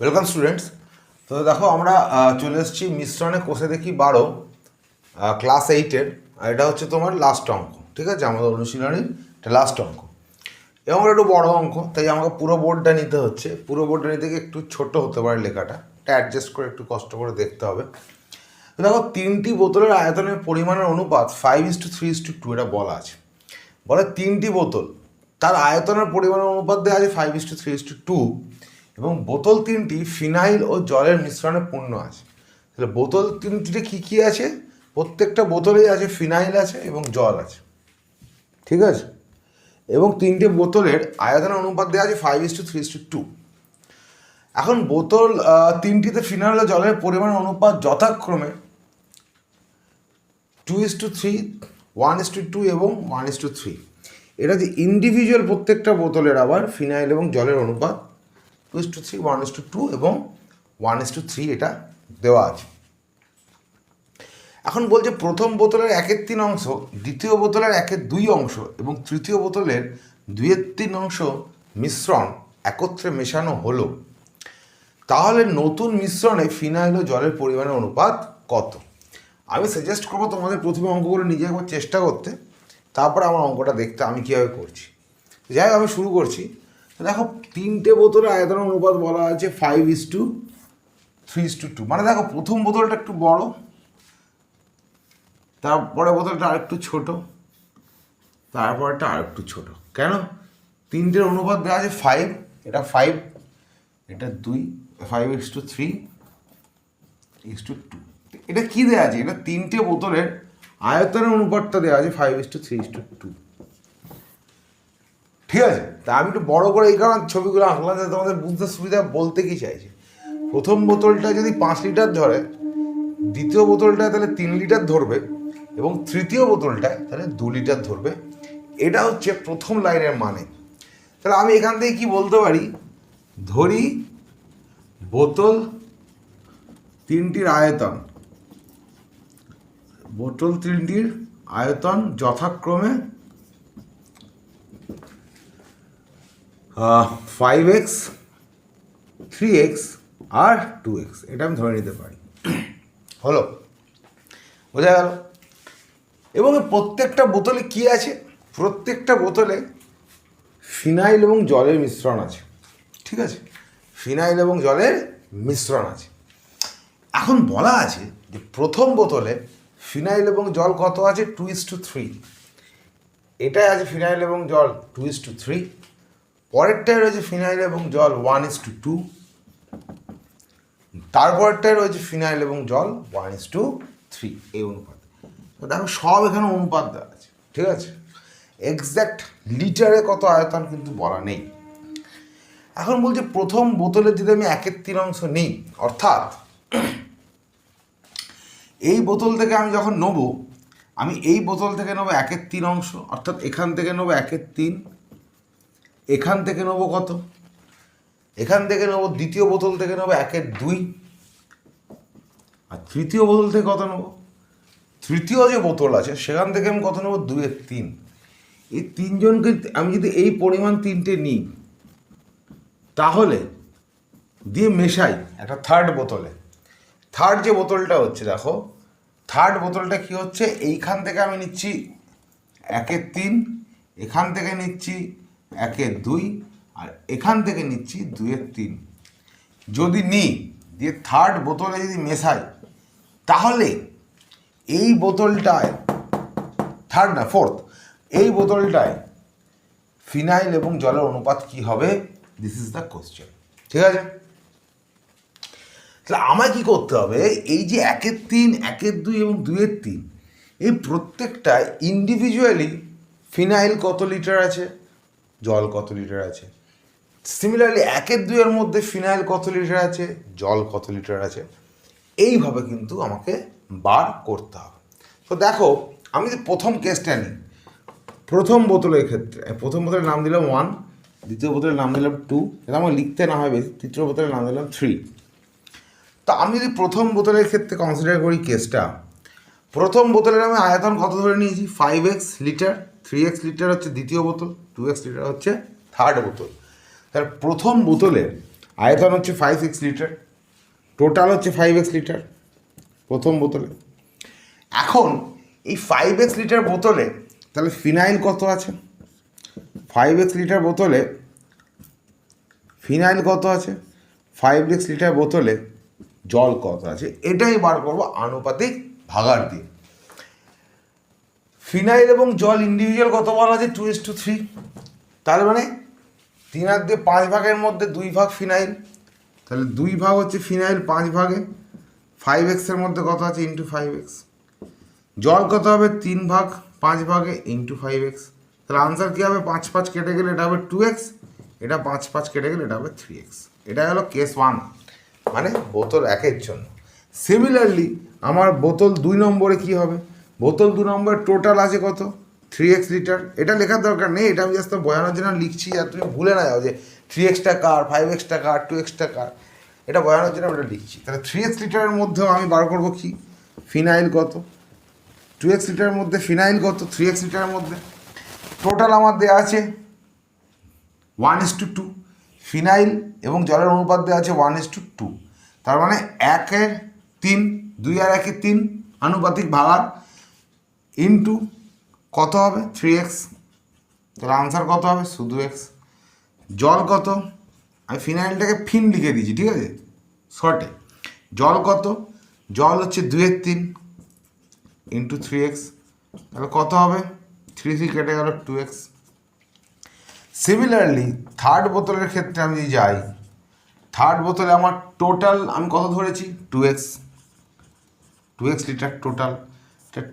Welcome students তো দেখো, আমরা চলে এসেছি মিশ্রণে কোষে দেখি বারো ক্লাস এইটের আর এটা হচ্ছে তোমার লাস্ট অঙ্ক, ঠিক আছে? আমাদের অনুশীলনীর এটা লাস্ট অঙ্ক। এবং একটু বড় অঙ্ক, তাই আমাকে পুরো বোর্ডটা নিতে হচ্ছে। পুরো বোর্ডটা নিতে গিয়ে একটু ছোট হতে পারে লেখাটা, এটা অ্যাডজাস্ট করে একটু কষ্ট করে দেখতে হবে। দেখো, তিনটি বোতলের আয়তনের পরিমাণের অনুপাত five is to three is to two এটা বলা আছে। বলে তিনটি বোতল, তার আয়তনের পরিমাণের অনুপাত দেওয়া আছে five is to three is to two এবং বোতল তিনটি ফিনাইল ও জলের মিশ্রণে পূর্ণ আছে। তাহলে বোতল তিনটিতে কী কী আছে? প্রত্যেকটা বোতলেই আছে ফিনাইল আছে এবং জল আছে। ঠিক আছে? এবং তিনটে বোতলের আয়তনের অনুপাত দেওয়া আছে five is to three is to two এখন বোতল তিনটিতে ফিনাইল ও জলের পরিমাণ অনুপাত যথাক্রমে two is to three one is to two এবং ওয়ান ইস টু থ্রি এটা যে ইন্ডিভিজুয়াল প্রত্যেকটা বোতলের আবার ফিনাইল এবং জলের অনুপাত two is to three one is to two এবং ওয়ান ইস টু থ্রি এটা দেওয়া আছে। এখন বলছে প্রথম বোতলের একের তিন অংশ, দ্বিতীয় বোতলের একের দুই অংশ এবং তৃতীয় বোতলের দুইয়ের তিন অংশ মিশ্রণ একত্রে মেশানো হলো। তাহলে নতুন মিশ্রণে ফিনাইল ও জলের পরিমাণের অনুপাত কত? আমি সাজেস্ট করব তোমাদের প্রথমে অঙ্কগুলো নিজে একবার চেষ্টা করতে, তারপর আমার অঙ্কটা দেখতে আমি কীভাবে করছি। যাই আমি শুরু করছি। দেখো তিনটে বোতলে আয়তনের অনুপাত বলা আছে five is to three is to two মানে দেখো প্রথম বোতলটা একটু বড় তারপরে বোতলটা আরেকটু ছোট, তারপরটা আরেকটু ছোট। কেন? তিনটের অনুপাত দেওয়া আছে ফাইভ এটা ফাইভ এটা দুই five is to three is to two এটা কী দেওয়া আছে? এটা তিনটে বোতলের আয়তনের অনুপাতটা দেওয়া আছে five is to three is to two ঠিক আছে? তা আমি একটু বড় করে এই কারণ ছবিগুলো আঁকলাম, যাতে তোমাদের বুঝতে সুবিধা বলতে কি চাইছে। প্রথম বোতলটা যদি পাঁচ লিটার ধরে, দ্বিতীয় বোতলটায় তাহলে তিন লিটার ধরবে, এবং তৃতীয় বোতলটায় তাহলে দু লিটার ধরবে। এটা হচ্ছে প্রথম লাইনের মানে। তাহলে আমি এখান থেকে কি বলতে পারি? ধরি বোতল তিনটির আয়তন। বোতল তিনটির আয়তন যথাক্রমে ফাইভ এক্স থ্রি এক্স আর টু এক্স এটা আমি ধরে নিতে পারি। হলো, বোঝা গেল? এবং প্রত্যেকটা বোতলে কি আছে? প্রত্যেকটা বোতলে ফিনাইল এবং জলের মিশ্রণ আছে। ঠিক আছে? ফিনাইল এবং জলের মিশ্রণ আছে। এখন বলা আছে যে প্রথম বোতলে ফিনাইল এবং জল কত আছে? টু ইস টু থ্রি এটাই আছে ফিনাইল এবং জল টু ইস টু থ্রি পরেরটায় রয়েছে ফিনাইল এবং জল ওয়ান ইস টু টু তারপরটায় রয়েছে ফিনাইল এবং জল ওয়ান ইস টু থ্রি এই অনুপাত। দেখো, সব এখানে অনুপাত দেওয়া আছে, ঠিক আছে? এক্স্যাক্ট লিটারে কত আয়তন কিন্তু বলা নেই। এখন বলছে, প্রথম বোতলে যদি আমি একের তিন অংশ নিই, অর্থাৎ এই বোতল থেকে আমি যখন নেব, আমি এই বোতল থেকে নেব একের তিন অংশ, অর্থাৎ এখান থেকে নেব একের তিন এখান থেকে নেব কত? এখান থেকে নেব, দ্বিতীয় বোতল থেকে নেব একের দুই। আর তৃতীয় বোতল থেকে কত নেব? তৃতীয় যে বোতল আছে, সেখান থেকে আমি কত নেব? দুইয়ের তিন। এই তিনজনকে আমি যদি এই পরিমাণ তিনটে নিই, তাহলে দিয়ে মেশাই একটা থার্ড বোতলে। থার্ড যে বোতলটা হচ্ছে, দেখো থার্ড বোতলটা কি হচ্ছে? এইখান থেকে আমি নিচ্ছি একের তিন, এখান থেকে নিচ্ছি একের দুই, আর এখান থেকে নিচ্ছি দুইয়ের তিন। যদি নিই দিয়ে থার্ড বোতলে যদি মেশাই, তাহলে এই বোতলটায় থার্ড না ফোর্থ এই বোতলটায় ফিনাইল এবং জলের অনুপাত কি হবে? দিস ইজ দ্য কোশ্চেন ঠিক আছে? তাহলে আমায় কী করতে হবে? এই যে একের তিন, একের দুই এবং দুইয়ের তিন, এই প্রত্যেকটা ইন্ডিভিজুয়ালি ফিনাইল কত লিটার আছে? জল কত লিটার আছে? সিমিলারলি একের দুইয়ের মধ্যে ফিনাইল কত লিটার আছে? জল কত লিটার আছে? এইভাবে কিন্তু আমাকে বার করতে হবে। তো দেখো, আমি যদি প্রথম কেসটা নিই, প্রথম বোতলের ক্ষেত্রে, প্রথম বোতলের নাম দিলাম ওয়ান দ্বিতীয় বোতলের নাম দিলাম টু এটা আমার লিখতে না হয় তৃতীয় বোতলের নাম দিলাম থ্রি তো আমি যদি প্রথম বোতলের ক্ষেত্রে কনসিডার করি কেসটা প্রথম বোতলের আমি আয়তন কত ধরে নিয়েছি? Five x litre. Three x litre হচ্ছে দ্বিতীয় বোতল টু এক্স লিটার হচ্ছে থার্ড বোতল। তার প্রথম বোতলের আয়তন হচ্ছে ফাইভ সিক্স লিটার টোটাল হচ্ছে ফাইভ এক্স লিটার প্রথম বোতলে। এখন এই ফাইভ এক্স লিটার বোতলে তাহলে ফিনাইল কত আছে? ফাইভ এক্স লিটার বোতলে ফিনাইল কত আছে? ফাইভ এক্স লিটার বোতলে জল কত আছে? এটাই বার করব আনুপাতিক ভাগার দিয়ে। ফিনাইল এবং জল ইন্ডিভিজুয়াল কত বলা আছে টু এস টু থ্রি তার মানে তিন আর দিয়ে পাঁচ ভাগের মধ্যে দুই ভাগ ফিনাইল। তাহলে দুই ভাগ হচ্ছে ফিনাইল পাঁচ ভাগে। ফাইভ এক্সের মধ্যে কত আছে? ইন্টু ফাইভ এক্স জল কত হবে? তিন ভাগ পাঁচ ভাগে ইন্টু ফাইভ এক্স তাহলে আনসার কী হবে? পাঁচ পাঁচ কেটে গেলে এটা হবে টু এক্স এটা পাঁচ পাঁচ কেটে গেলে এটা হবে থ্রি এক্স এটা হলো কেস ওয়ান মানে বোতল একের জন্য। সিমিলারলি আমার বোতল দুই নম্বরে কি হবে? বোতল দু নম্বর টোটাল আছে কত? থ্রি এক্স লিটার এটা লেখার দরকার নেই, এটা আমি জাস্ট বোঝানোর জন্য লিখছি, আর তুমি ভুলে না যাও যে three extra car five extra car two extra car. এটা বোঝানোর জন্য আমি এটা লিখছি। তাহলে থ্রি এক্স লিটারের মধ্যেও আমি বার করব কি? ফিনাইল কত? টু এক্স লিটারের মধ্যে ফিনাইল কত? থ্রি এক্স লিটারের মধ্যে। টোটাল আমার দেওয়া আছে one is to two phenyl এবং জলের অনুপাত দেওয়া আছে ওয়ান ইস টু টু তার মানে একের তিন, দুই আর একের তিন, আনুপাতিক ভাগার ইন্টু কত হবে? থ্রি এক্স তাহলে আনসার কত হবে? শুধু এক্স জল কত? আমি ফিনাইলটাকে ফিন লিখে দিয়েছি, ঠিক আছে? শর্টে জল কত? জল হচ্ছে দুইয়ের তিন ইন্টু থ্রি এক্স তাহলে কত হবে? থ্রি থ্রি কেটে গেল টু এক্স সিমিলারলি থার্ড বোতলের ক্ষেত্রে আমি যদি যাই থার্ড বোতলে আমার টোটাল আমি কত ধরেছি? Two x two x litre total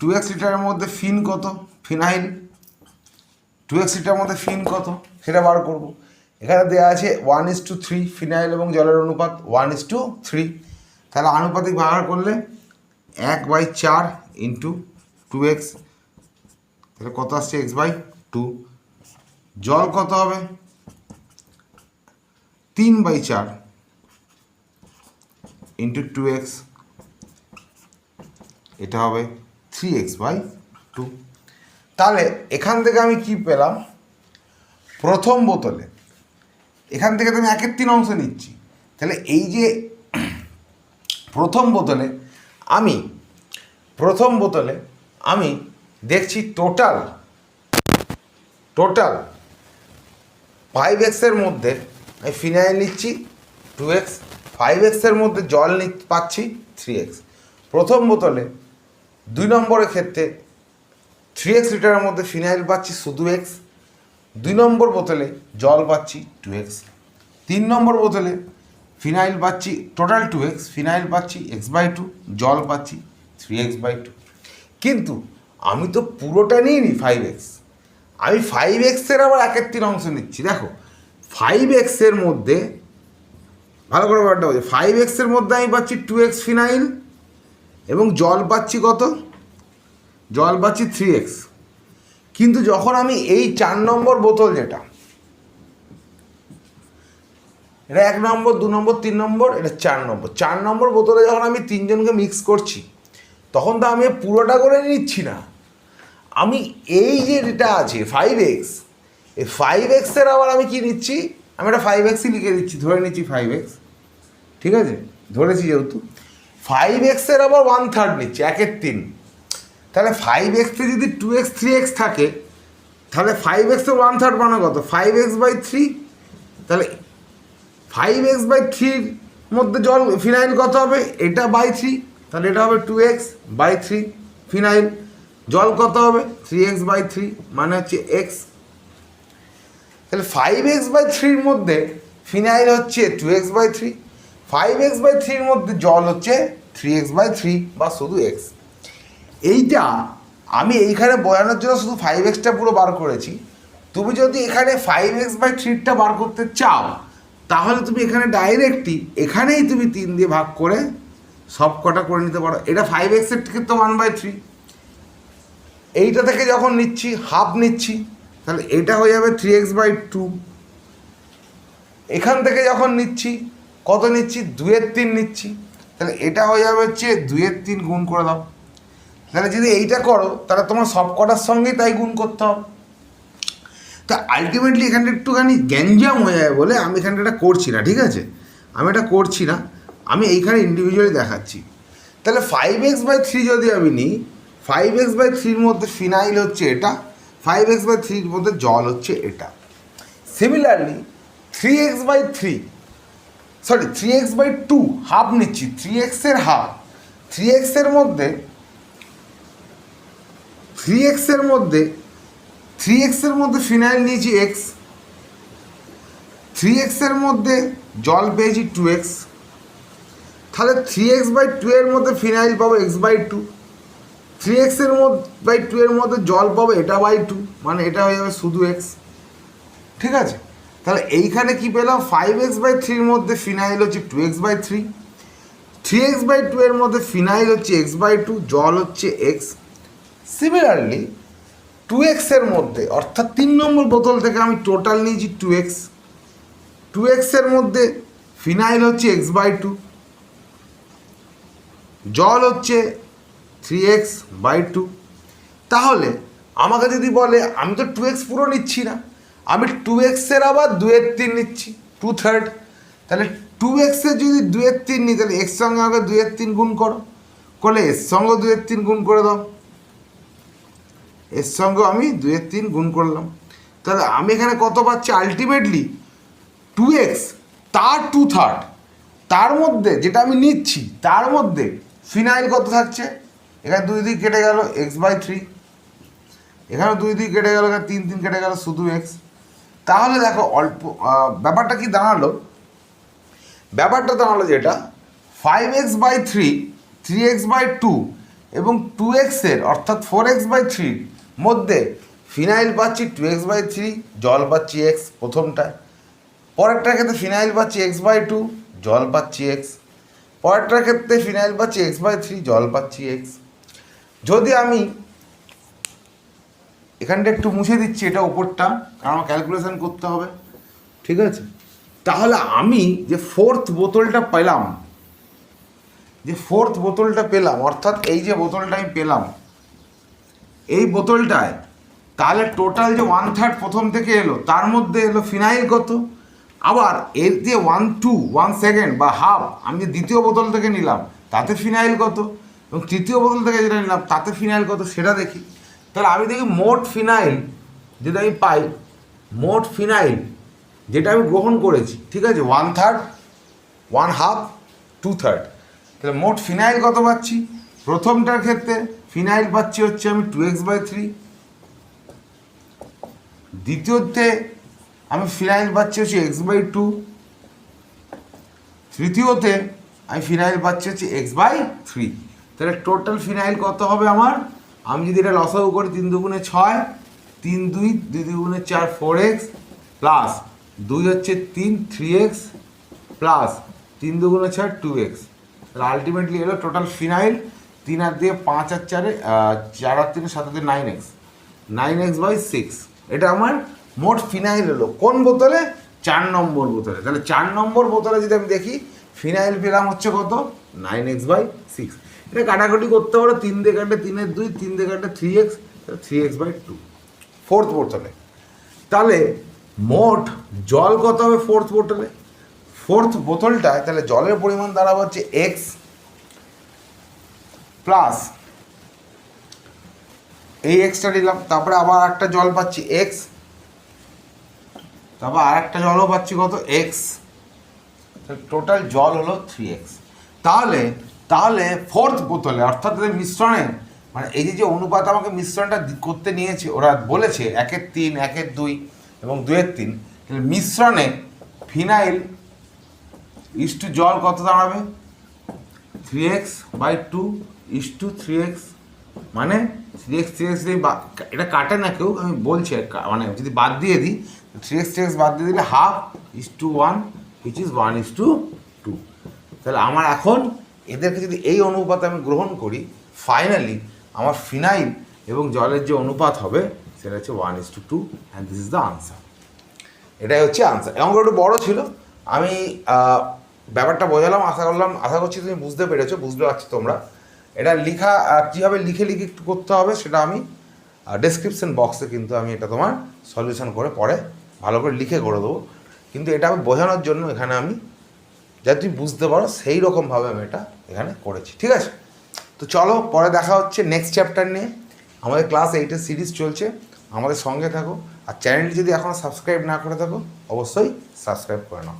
two x লিটারের মধ্যে ফিন কত? ফিনাইল টু এক্স লিটারের মধ্যে ফিন কত? সেটা বার করব। এখানে দেওয়া আছে one is to three phenyl এবং জলের অনুপাত ওয়ান ইস টু থ্রি তাহলে আনুপাতিক ভাগ করলে এক বাই চার ইন্টু টু এক্স তাহলে কত আসছে এক্স বাই টু জল কত হবে? তিন বাই চার ইন্টু টু এক্স এটা হবে থ্রি এক্স বাই টু তাহলে এখান থেকে আমি কি পেলাম? প্রথম বোতলে, এখান থেকে তো আমি একের তিন অংশ নিচ্ছি। তাহলে এই যে প্রথম বোতলে আমি, প্রথম বোতলে আমি দেখছি টোটাল টোটাল ফাইভ এক্সের মধ্যে আমি ফিনাইল নিচ্ছি টু এক্স ফাইভ এক্সের মধ্যে জল নি পাচ্ছি থ্রি এক্স প্রথম বোতলে দুই নম্বরের ক্ষেত্রে থ্রি এক্স লিটারের মধ্যে ফিনাইল পাচ্ছি, শুধু এক্স দুই নম্বর বোতলে জল পাচ্ছি টু এক্স তিন নম্বর বোতলে ফিনাইল পাচ্ছি টোটাল টু এক্স ফিনাইল পাচ্ছি এক্স বাই টু জল পাচ্ছি থ্রি এক্স বাই টু কিন্তু আমি তো পুরোটা নিইনি ফাইভ এক্স আমি ফাইভ এক্সের আবার একের তিন অংশ নিচ্ছি, দেখো। ফাইভ এক্সের মধ্যে, ভালো করে ব্যাপারটা বলছি ফাইভ এক্সের মধ্যে আমি পাচ্ছি টু এক্স ফিনাইল এবং জল পাচ্ছি কত? জল পাচ্ছি থ্রি এক্স কিন্তু যখন আমি এই চার নম্বর বোতল যেটা, এটা এক নম্বর, দু নম্বর, তিন নম্বর, এটা চার নম্বর। চার নম্বর বোতলে যখন আমি তিনজনকে মিক্স করছি, তখন তো আমি পুরোটা করে নিচ্ছি না। আমি এই যে এটা আছে ফাইভ এক্স এই ফাইভ এক্সের আবার আমি কি নিচ্ছি? আমি একটা ফাইভ এক্সই লিখে দিচ্ছি, ধরে নিচ্ছি ফাইভ এক্স ঠিক আছে? ধরেছি যেহেতু। ফাইভ এক্সের আবার ওয়ান থার্ড নিচ্ছি, একের তিন। তাহলে ফাইভ এক্সে যদি টু এক্স থ্রি এক্স থাকে, তাহলে ফাইভ এক্সের ওয়ান থার্ড মানে কত? ফাইভ এক্স বাই থ্রি তাহলে ফাইভ এক্স বাই থ্রির মধ্যে জল ফিনাইল কত হবে? এটা বাই থ্রি তাহলে এটা হবে two x by three phenyl. জল কত হবে? থ্রি এক্স বাই থ্রি মানে হচ্ছে এক্স তাহলে ফাইভ এক্স বাই থ্রির মধ্যে ফিনাইল হচ্ছে two x by three five x by থ্রির মধ্যে জল হচ্ছে থ্রি এক্স বাই থ্রি বা শুধু এক্স এইটা আমি এইখানে বোঝানোর জন্য শুধু ফাইভ এক্সটা পুরো বার করেছি। তুমি যদি এখানে ফাইভ এক্স বাই থ্রিটা বার করতে চাও, তাহলে তুমি এখানে ডাইরেক্টই এখানেই তুমি তিন দিয়ে ভাগ করে সব কটা করে নিতে পারো। এটা ফাইভ এক্সের ক্ষেত্রে ওয়ান বাই থ্রি এইটা থেকে যখন নিচ্ছি হাফ নিচ্ছি, তাহলে এটা হয়ে যাবে থ্রি এক্স বাই টু এখান থেকে যখন নিচ্ছি কত নিচ্ছি? দুয়ের তিন নিচ্ছি। তাহলে এটা হয়ে যাবে হচ্ছে দুয়ের তিন গুণ করে দাও। তাহলে যদি এইটা করো, তাহলে তোমার সব কটার সঙ্গেই তাই গুণ করতে হবে। তা আলটিমেটলি এখানটা একটুখানি গ্যাঞ্জাম হয়ে যাবে বলে আমি এখানটা এটা করছি না, ঠিক আছে? আমি এটা করছি না। আমি এইখানে ইন্ডিভিজুয়ালি দেখাচ্ছি। তাহলে ফাইভ এক্স বাই থ্রি যদি আমি নিই ফাইভ এক্স বাই থ্রির মধ্যে ফিনাইল হচ্ছে এটা ফাইভ এক্স বাই থ্রির মধ্যে জল হচ্ছে এটা। Similarly three x by three sorry three x by two half নিচ্ছি থ্রি এক্সের হাফ। থ্রি এক্সের মধ্যে থ্রি এক্সের মধ্যে থ্রি এক্সের মধ্যে ফিনাইল নিয়েছি এক্স থ্রি এক্সের মধ্যে জল পেয়েছি টু এক্স তাহলে থ্রি এক্স বাই টু এর মধ্যে ফিনাইল পাবো এক্স বাই টু থ্রি এক্সের মধ্যে বাই টু এর মধ্যে জল পাবো এটা বাই টু মানে এটা হয়ে যাবে শুধু এক্স ঠিক আছে? তাহলে এইখানে কি পেলাম? ফাইভ এক্স বাই থ্রির মধ্যে ফিনাইল হচ্ছে two x by three three x by two এর মধ্যে ফিনাইল হচ্ছে এক্স বাই টু জল হচ্ছে এক্স সিমিলারলি টু এক্সের মধ্যে, অর্থাৎ তিন নম্বর বোতল থেকে আমি টোটাল নিয়েছি টু এক্স টু এক্সের মধ্যে ফিনাইল হচ্ছে এক্স বাই টু জল হচ্ছে থ্রি এক্স বাই টু তাহলে আমাকে যদি বলে, আমি তো টু এক্স পুরো নিচ্ছি না। আমি টু এক্সের আবার দুয়ের তিন নিচ্ছি টু থার্ড তাহলে টু এক্সের যদি দুয়ের তিন নিই, তাহলে এক্স সঙ্গে আমাকে দুয়ের তিন গুণ করো। করলে এর সঙ্গে দুয়ের তিন গুণ করে দাও। এর সঙ্গে আমি দুয়ের তিন গুণ করলাম তাহলে আমি এখানে কত পাচ্ছি? আলটিমেটলি টু এক্স তার টু থার্ড তার মধ্যে যেটা আমি নিচ্ছি, তার মধ্যে ফিনাইল কত থাকছে? এখানে দুই দিক কেটে গেল এক্স বাই থ্রি এখানে দুই দিক কেটে গেল, এখানে তিন তিন কেটে গেল, শুধু এক্স তাহলে দেখো অল্প ব্যাপারটা কি দাঁড়াল? ব্যাপারটা দাঁড়াল যেটা five x by three three x by two এবং টু এক্সের অর্থাৎ ফোর এক্স বাই থ্রির মধ্যে ফিনাইল পাচ্ছি টু এক্স বাই থ্রি জল পাচ্ছি এক্স প্রথমটায়। পরেরটার ক্ষেত্রে ফিনাইল পাচ্ছি এক্স বাই টু জল পাচ্ছি এক্স পরেরটার ক্ষেত্রে ফিনাইল পাচ্ছি এক্স বাই থ্রি জল পাচ্ছি এক্স যদি আমি এখানটা একটু মুছে দিচ্ছি, এটা ওপরটা কারণ আমার ক্যালকুলেশন করতে হবে। ঠিক আছে? তাহলে আমি যে ফোর্থ বোতলটা পেলাম, যে ফোর্থ বোতলটা পেলাম, অর্থাৎ এই যে বোতলটা আমি পেলাম, এই বোতলটায় তাহলে টোটাল যে ওয়ান থার্ড প্রথম থেকে এলো, তার মধ্যে এলো ফিনাইল কত? আবার এর যে ওয়ান টু ওয়ান সেকেন্ড বা হাফ আমি যে দ্বিতীয় বোতল থেকে নিলাম, তাতে ফিনাইল কত? এবং তৃতীয় বোতল থেকে যেটা নিলাম, তাতে ফিনাইল কত? সেটা দেখি। তাহলে আমি দেখি মোট ফিনাইল যেটা আমি পাই, মোট ফিনাইল যেটা আমি গ্রহণ করেছি, ঠিক আছে? One third one half two third তাহলে মোট ফিনাইল কত পাচ্ছি? প্রথমটার ক্ষেত্রে ফিনাইল পাচ্ছি হচ্ছে আমি টু এক্স বাই থ্রি দ্বিতীয়তে আমি ফিনাইল পাচ্ছি হচ্ছে এক্স বাই টু তৃতীয়তে আমি ফিনাইল পাচ্ছি হচ্ছে এক্স বাই থ্রি তাহলে টোটাল ফিনাইল কত হবে আমার? আমি যদি এটা লসাগু করি তিন দুগুণে ছয়, তিন দুই দুই দুগুণে চার ফোর এক্স প্লাস দুই হচ্ছে তিন থ্রি এক্স প্লাস তিন দুগুণে ছয় টু এক্স তাহলে আলটিমেটলি এলো টোটাল ফিনাইল তিন আর দিয়ে পাঁচ আর চারে চার আর তিনে সাত আর nine x nine x by six এটা আমার মোট ফিনাইল হলো কোন বোতলে? চার নম্বর বোতলে। তাহলে চার নম্বর বোতলে যদি আমি দেখি ফিনাইল পেলাম হচ্ছে কত? নাইন এক্স বাই সিক্স এটা কাটাকুটি করতে পারো তিন দিয়ে কাটে তিনের দুই, তিন দিয়ে কাটে three x three x by two fourth বোতলে তাহলে মোট জল কত হবে ফোর্থ বোতলে ফোর্থ বোতলটায় তাহলে জলের পরিমাণ দাঁড়াবে হচ্ছে এক্স প্লাস এই এক্সটা নিলাম, তারপরে আবার একটা জল পাচ্ছি এক্স তারপর আর একটা জলও পাচ্ছি কত? এক্স টোটাল জল হলো থ্রি এক্স তাহলে তাহলে ফোর্থ বোতলে, অর্থাৎ এদের মিশ্রণে মানে এই যে অনুপাত আমাকে মিশ্রণটা করতে নিয়েছে, ওরা বলেছে একের তিন, একের দুই এবং দুয়ের তিন, তাহলে মিশ্রণে ফিনাইল ইস টু জল কত দাঁড়াবে? Three x by two is two three x মানে থ্রি এক্স থ্রি এক্স এটা কাটে না কেউ, আমি বলছি মানে যদি বাদ দিয়ে দিই থ্রি এক্স থ্রি এক্স বাদ দিয়ে দিলে half is two one which is one is two two তাহলে আমার এখন এদেরকে যদি এই অনুপাতে আমি গ্রহণ করি ফাইনালি আমার ফিনাইল এবং জলের যে অনুপাত হবে, সেটা হচ্ছে one is two two and this is the answer এটাই হচ্ছে আনসার অঙ্ক একটু বড় ছিল। আমি ব্যাপারটা বোঝালাম, আশা করলাম, আশা করছি তুমি বুঝতে পেরেছ, বুঝতে পারছ তোমরা। এটা লিখা কীভাবে লিখে লিখে একটু করতে হবে সেটা আমি ডেসক্রিপশন বক্সে কিন্তু আমি এটা তোমার সলিউশন করে পরে ভালো করে লিখে করে দেবো। কিন্তু এটা আমি বোঝানোর জন্য এখানে আমি যাতে তুমি বুঝতে পারো সেই রকমভাবে আমি এটা এখানে করেছি, ঠিক আছে? তো চলো, পরে দেখা হচ্ছে নেক্সট চ্যাপ্টার নিয়ে। আমাদের ক্লাস এইটের সিরিজ চলছে, আমাদের সঙ্গে থাকো। আর চ্যানেলটি যদি এখনও সাবস্ক্রাইব না করে থাকো, অবশ্যই সাবস্ক্রাইব করে নাও।